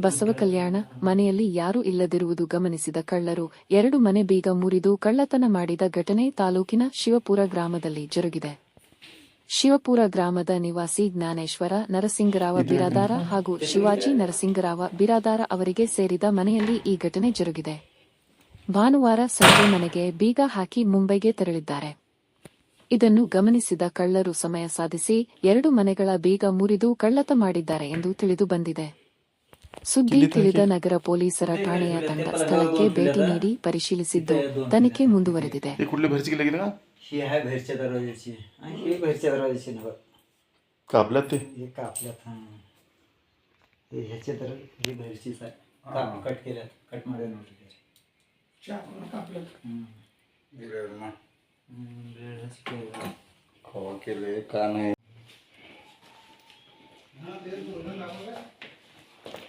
ಬಸವ ಕಲ್ಯಾಣ, ಮನೆಯಲ್ಲಿ ಯಾರೂ ಇಲ್ಲದಿರುವುದು ಗಮನಿಸಿದ ಕಳ್ಳರು ಎರಡು ಮನೆ ಬೀಗ ಮುರಿದು ಕಳ್ಳತನ ಮಾಡಿದ ಘಟನೆ ತಾಲೂಕಿನ ಶಿವಪುರ ಗ್ರಾಮದಲ್ಲಿ ಜರುಗಿದೆ. ಶಿವಪುರ ಗ್ರಾಮದ ನಿವಾಸಿ ಜ್ಞಾನೇಶ್ವರ, ನರಸಿಂಗರಾವ ಬಿರಾದಾರ ಹಾಗೂ ಶಿವಾಜಿ ನರಸಿಂಗರಾವ ಬಿರಾದಾರ ಅವರಿಗೆ ಸೇರಿದ ಮನೆಯಲ್ಲಿ ಈ ಘಟನೆ ಜರುಗಿದೆ. ಭಾನುವಾರ ಸಂಜೆ ಮನೆಗೆ ಬೀಗ ಹಾಕಿ ಮುಂಬೈಗೆ ತೆರಳಿದ್ದಾರೆ. ಇದನ್ನು ಗಮನಿಸಿದ ಕಳ್ಳರು ಸಮಯ ಸಾಧಿಸಿ ಎರಡು ಮನೆಗಳ ಬೀಗ ಮುರಿದು ಕಳ್ಳತ ಮಾಡಿದ್ದಾರೆ ಎಂದು ತಿಳಿದು ಬಂದಿದೆ. ಸುದ್ದಿ ತಿಳಿದ ನಗರ ಪೊಲೀಸರ ಠಾಣೆಯ ತಂಡ ಸ್ಥಳಕ್ಕೆ ಭೇಟಿ ನೀಡಿ ಪರಿಶೀಲಿಸಿದ್ದು ತನಿಖೆ ಮುಂದುವರೆದಿದೆ हे कुठले भरची गेले गेले का ही आहे बाहेरच्या दरवाजाची आणि ही बाहेरच्या दरवाजाची नव कापल्यात ते हे कापल्यात हां हे ह्याचे तर ही बाहेरचीच आहे काप कट केल्यात कट मध्ये नव्हती केले का नाही हां हां हां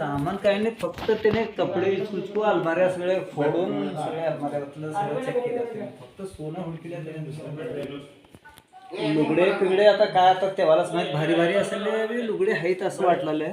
सामान काही नाही फक्त त्याने कपडे उचकू अलमाऱ्या सगळे फोडून सगळ्या अलमाऱ्यातलं सगळं चेक केलं त्याने. फक्त सोनं हुडकिलं त्याने दुसरं लुगडे पिगडे आता काय आता तेव्हालाच माहीत भारी भारी असेल लुगडे आहेत असं वाटलेलं